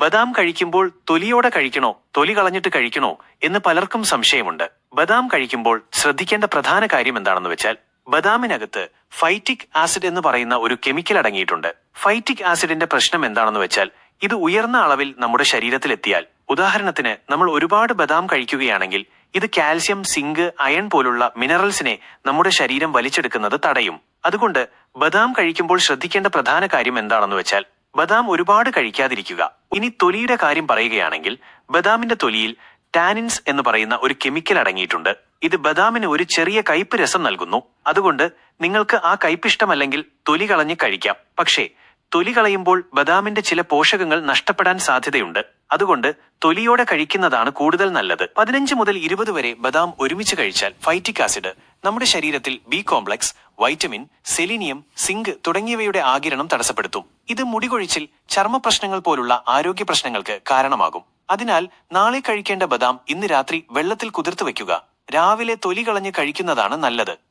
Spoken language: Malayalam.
ബദാം കഴിക്കുമ്പോൾ തൊലിയോടെ കഴിക്കണോ? തൊലി കളഞ്ഞിട്ട് കഴിക്കണോ? എന്ന് പലർക്കും സംശയമുണ്ട്. ബദാം കഴിക്കുമ്പോൾ ശ്രദ്ധിക്കേണ്ട പ്രധാന കാര്യം എന്താണെന്ന് വെച്ചാൽ ബദാമിനകത്ത് ഫൈറ്റിക് ആസിഡ് എന്ന് പറയുന്ന ഒരു കെമിക്കൽ അടങ്ങിയിട്ടുണ്ട്. ഫൈറ്റിക് ആസിഡിന്റെ പ്രശ്നം എന്താണെന്ന് വെച്ചാൽ ഇത് ഉയർന്ന അളവിൽ നമ്മുടെ ശരീരത്തിലെത്തിയാൽ ഉദാഹരണത്തിന് നമ്മൾ ഒരുപാട് ബദാം കഴിക്കുകയാണെങ്കിൽ ഇത് കാൽസ്യം സിങ്ക് അയൺ പോലുള്ള മിനറൽസിനെ നമ്മുടെ ശരീരം വലിച്ചെടുക്കുന്നത് തടയും. അതുകൊണ്ട് ബദാം കഴിക്കുമ്പോൾ ശ്രദ്ധിക്കേണ്ട പ്രധാന കാര്യം എന്താണെന്ന് വെച്ചാൽ ബദാം ഒരുപാട് കഴിക്കാതിരിക്കുക. ഇനി തൊലിയുടെ കാര്യം പറയുകയാണെങ്കിൽ ബദാമിന്റെ തൊലിയിൽ ടാനിൻസ് എന്ന് പറയുന്ന ഒരു കെമിക്കൽ അടങ്ങിയിട്ടുണ്ട്. ഇത് ബദാമിന് ഒരു ചെറിയ കയ്പ് രസം നൽകുന്നു. അതുകൊണ്ട് നിങ്ങൾക്ക് ആ കയ്പിഷ്ടമല്ലെങ്കിൽ തൊലി കളഞ്ഞ് കഴിക്കാം. പക്ഷേ തൊലി കളയുമ്പോൾ ബദാമിന്റെ ചില പോഷകങ്ങൾ നഷ്ടപ്പെടാൻ സാധ്യതയുണ്ട്. അതുകൊണ്ട് തൊലിയോടെ കഴിക്കുന്നതാണ് കൂടുതൽ നല്ലത്. പതിനഞ്ച് മുതൽ ഇരുപത് വരെ ബദാം ഒരുമിച്ച് കഴിച്ചാൽ ഫൈറ്റിക് ആസിഡ് നമ്മുടെ ശരീരത്തിൽ B complex vitamin selenium zinc തുടങ്ങിയവയുടെ ആകിരണം തടസ്സപ്പെടുത്തും. ഇത് മുടികൊഴിച്ചിൽ ചർമ്മ പ്രശ്നങ്ങൾ പോലുള്ള ആരോഗ്യ പ്രശ്നങ്ങൾക്ക് കാരണമാകും. അതിനാൽ നാളെ കഴിക്കേണ്ട ബദാം ഇന്ന് രാത്രി വെള്ളത്തിൽ കുതിർത്ത് വയ്ക്കുക. രാവിലെ തൊലി കളഞ്ഞ് കഴിക്കുന്നതാണ് നല്ലത്.